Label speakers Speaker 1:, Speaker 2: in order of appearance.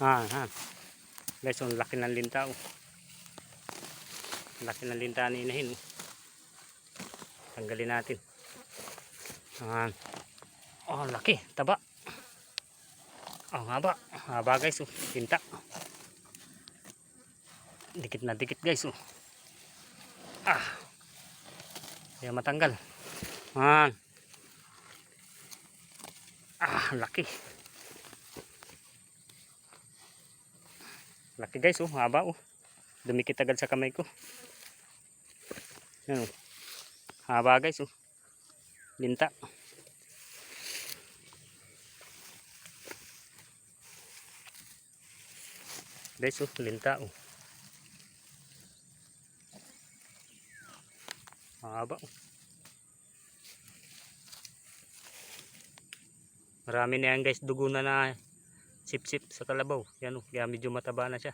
Speaker 1: Ah, ah. Guys, ang laki ng linta oh. Laki ng linta ni inahin oh. Tanggalin natin. Ah. Oh, laki, taba. Oh, haba. Haba guys oh, linta. Dikit na dikit guys oh. Ah. Kaya matanggal. Ah. Ah, laki. Laki guys, oh, haba oh. Dumikit agad sa kamay ko. Yan oh. Haba guys, oh. Linta. Guys, oh, linta oh. Haba oh. Marami na yan guys, dugo na na sip-sip sa kalabaw. Yan oh, kaya medyo mataba na siya.